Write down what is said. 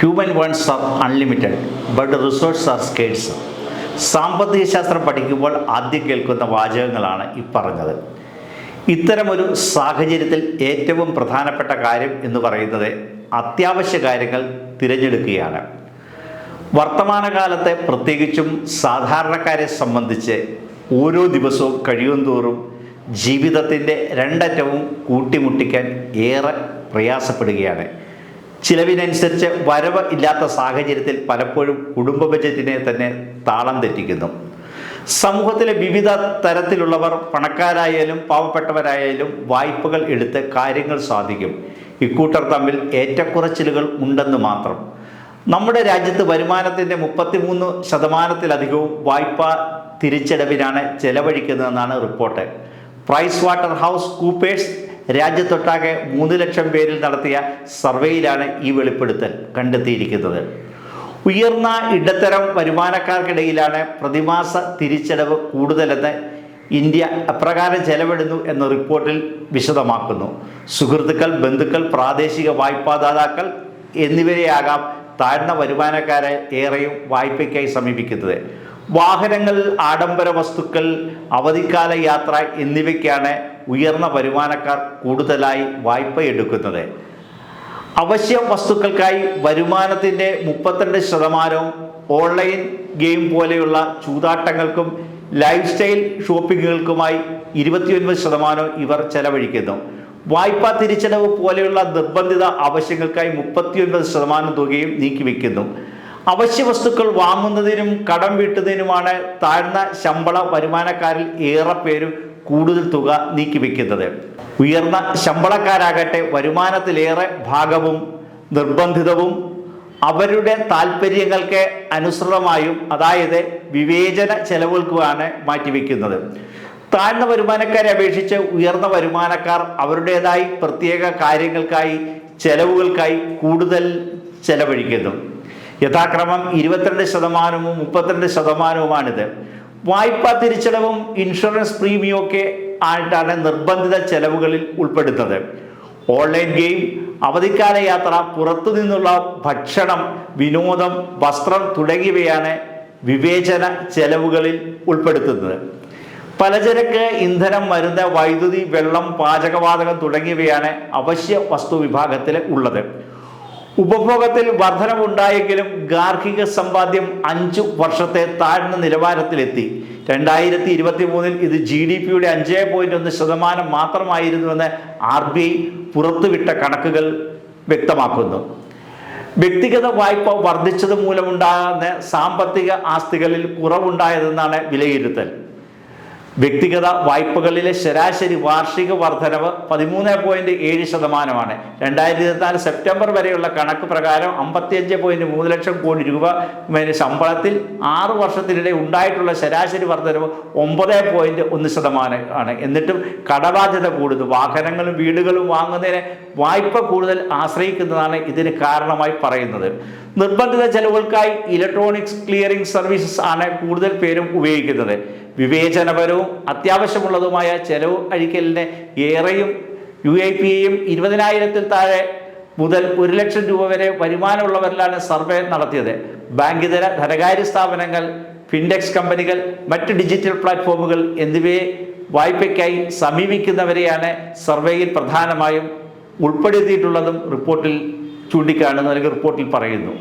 Human wants are unlimited but resources are scarce സാമ്പത്തിക ശാസ്ത്രം പഠിക്കുമ്പോൾ ആദ്യം കേൾക്കുന്ന വാചകങ്ങളാണ് ഈ പറഞ്ഞത്. ഇത്തരമൊരു സാഹചര്യത്തിൽ ഏറ്റവും പ്രധാനപ്പെട്ട കാര്യം എന്ന് പറയുന്നത് അത്യാവശ്യ കാര്യങ്ങൾ തിരഞ്ഞെടുക്കുകയാണ്. വർത്തമാനകാലത്തെ പ്രത്യേകിച്ചും സാധാരണക്കാരെ സംബന്ധിച്ച് ഓരോ ദിവസവും കഴിയും തോറും ജീവിതത്തിന്റെ രണ്ടറ്റവും കൂട്ടിമുട്ടിക്കാൻ ഏറെ പ്രയാസപ്പെടുകയാണ്. ചിലവിനനുസരിച്ച് വരവ് ഇല്ലാത്ത സാഹചര്യത്തിൽ പലപ്പോഴും കുടുംബ ബജറ്റിനെ തന്നെ താളം തെറ്റിക്കുന്നു. സമൂഹത്തിലെ വിവിധ തരത്തിലുള്ളവർ പണക്കാരായാലും പാവപ്പെട്ടവരായാലും വായ്പകൾ എടുത്ത് കാര്യങ്ങൾ സാധിക്കും. ഇക്കൂട്ടർ തമ്മിൽ ഏറ്റക്കുറച്ചിലുകൾ ഉണ്ടെന്ന് മാത്രം. നമ്മുടെ രാജ്യത്ത് വരുമാനത്തിന്റെ മുപ്പത്തിമൂന്ന് ശതമാനത്തിലധികവും വായ്പ തിരിച്ചടവിനാണ് ചെലവഴിക്കുന്നതെന്നാണ് report. Price water house Coopers രാജ്യത്തൊട്ടാകെ മൂന്ന് ലക്ഷം പേരിൽ നടത്തിയ സർവേയിലാണ് ഈ വെളിപ്പെടുത്തൽ കണ്ടെത്തിയിരിക്കുന്നത്. ഉയർന്ന ഇടത്തരം വരുമാനക്കാർക്കിടയിലാണ് പ്രതിമാസ തിരിച്ചടവ് കൂടുതലെന്ന് ഇന്ത്യ അപ്രകാരം ചെലവിടുന്നു എന്ന റിപ്പോർട്ടിൽ വിശദമാക്കുന്നു. സുഹൃത്തുക്കൾ ബന്ധുക്കൾ പ്രാദേശിക വായ്പാദാതാക്കൾ എന്നിവരെയാകാം താഴ്ന്ന വരുമാനക്കാരെ ഏറെയും വായ്പയ്ക്കായി സമീപിക്കുന്നത്. വാഹനങ്ങൾ ആഡംബര വസ്തുക്കൾ അവധിക്കാല യാത്ര എന്നിവയ്ക്കാണ് ഉയർന്ന വരുമാനക്കാർ കൂടുതലായി വായ്പ എടുക്കുന്നത്. അവശ്യ വസ്തുക്കൾക്കായി വരുമാനത്തിന്റെ മുപ്പത്തിരണ്ട് ശതമാനവും ഓൺലൈൻ ഗെയിം പോലെയുള്ള ചൂതാട്ടങ്ങൾക്കും ലൈഫ് സ്റ്റൈൽ ഷോപ്പിങ്ങുകൾക്കുമായി ഇരുപത്തിയൊൻപത് ശതമാനവും ഇവർ ചെലവഴിക്കുന്നു. വായ്പാ തിരിച്ചടവ് പോലെയുള്ള നിർബന്ധിത ആവശ്യങ്ങൾക്കായി മുപ്പത്തിയൊൻപത് ശതമാനം തുകയും നീക്കിവെക്കുന്നു. അവശ്യ വസ്തുക്കൾ വാങ്ങുന്നതിനും കടം വീട്ടുന്നതിനുമാണ് താഴ്ന്ന ശമ്പള വരുമാനക്കാരിൽ ഏറെ പേരും കൂടുതൽ തുക നീക്കിവെക്കുന്നത്. ഉയർന്ന ശമ്പളക്കാരാകട്ടെ വരുമാനത്തിലേറെ ഭാഗവും നിർബന്ധിതവും അവരുടെ താല്പര്യങ്ങൾക്ക് അനുസൃതമായും അതായത് വിവേചന ചെലവുകൾക്കുമാണ് മാറ്റിവെക്കുന്നത്. താഴ്ന്ന വരുമാനക്കാരെ അപേക്ഷിച്ച് ഉയർന്ന വരുമാനക്കാർ അവരുടേതായി പ്രത്യേക കാര്യങ്ങൾക്കായി ചെലവുകൾക്കായി കൂടുതൽ ചെലവഴിക്കുന്നു. യഥാക്രമം ഇരുപത്തിരണ്ട് ശതമാനവും മുപ്പത്തിരണ്ട് ശതമാനവുമാണിത്. വായ്പാ തിരിച്ചടവും ഇൻഷുറൻസ് പ്രീമിയം ഒക്കെ ആയിട്ടാണ് നിർബന്ധിത ചെലവുകളിൽ ഉൾപ്പെടുന്നത്. ഓൺലൈൻ ഗെയിം അവധിക്കാല യാത്ര പുറത്തു നിന്നുള്ള ഭക്ഷണം വിനോദം വസ്ത്രം തുടങ്ങിയവയാണ് വിവേചന ചെലവുകളിൽ ഉൾപ്പെടുത്തുന്നത്. പലചരക്ക് ഇന്ധനം മരുന്ന് വൈദ്യുതി വെള്ളം പാചകവാതകം തുടങ്ങിയവയാണ് അവശ്യ വസ്തു വിഭാഗത്തിൽ ഉള്ളത്. ഉപഭോഗത്തിൽ വർധനവുണ്ടായെങ്കിലും ഗാർഹിക സമ്പാദ്യം അഞ്ചു വർഷത്തെ താഴ്ന്ന നിലവാരത്തിലെത്തി. രണ്ടായിരത്തി ഇരുപത്തി മൂന്നിൽ ഇത് ജി ഡി പിയുടെ അഞ്ച് പോയിന്റ് ഒന്ന് ശതമാനം മാത്രമായിരുന്നുവെന്ന് ആർ ബി ഐ പുറത്തുവിട്ട കണക്കുകൾ വ്യക്തമാക്കുന്നു. വ്യക്തിഗത വായ്പ വർദ്ധിച്ചത് മൂലമുണ്ടാകുന്ന സാമ്പത്തിക ആസ്തികളിൽ കുറവുണ്ടായതെന്നാണ് വിലയിരുത്തൽ. വ്യക്തിഗത വായ്പകളിലെ ശരാശരി വാർഷിക വർധനവ് പതിമൂന്ന് പോയിന്റ് ഏഴ് ശതമാനമാണ്. രണ്ടായിരത്തി ഇരുപത്തിനാല് സെപ്റ്റംബർ വരെയുള്ള കണക്ക് പ്രകാരം അമ്പത്തിയഞ്ച് പോയിന്റ് മൂന്ന് ലക്ഷം കോടി രൂപ ശമ്പളത്തിൽ ആറ് വർഷത്തിനിടെ ഉണ്ടായിട്ടുള്ള ശരാശരി വർധനവ് ഒമ്പത് പോയിന്റ് ഒന്ന് ശതമാനമാണ് എന്നിട്ടും കടബാധ്യത കൂടുന്നു. വാഹനങ്ങളും വീടുകളും വാങ്ങുന്നതിനെ വായ്പ കൂടുതൽ ആശ്രയിക്കുന്നതാണ് ഇതിന് കാരണമായി പറയുന്നത്. നിർബന്ധിത ചെലവുകൾക്കായി ഇലക്ട്രോണിക്സ് ക്ലിയറിംഗ് സർവീസസ് ആണ് കൂടുതൽ പേരും ഉപയോഗിക്കുന്നത്. വിവേചനപരവും അത്യാവശ്യമുള്ളതുമായ ചെലവ് അഴിക്കലിന് ഏറെയും യു ഐ പി എയും ഇരുപതിനായിരത്തിൽ താഴെ മുതൽ ഒരു ലക്ഷം രൂപ വരെ വരുമാനമുള്ളവരിലാണ് സർവേ നടത്തിയത്. ബാങ്കിതര ധനകാര്യ സ്ഥാപനങ്ങൾ ഫിൻടെക്സ് കമ്പനികൾ മറ്റ് ഡിജിറ്റൽ പ്ലാറ്റ്ഫോമുകൾ എന്നിവയെ വായ്പയ്ക്കായി സമീപിക്കുന്നവരെയാണ് സർവേയിൽ പ്രധാനമായും ഉൾപ്പെടുത്തിയിട്ടുള്ളതും റിപ്പോർട്ടിൽ ചൂണ്ടിക്കാണുന്നു അല്ലെങ്കിൽ റിപ്പോർട്ടിൽ പറയുന്നു.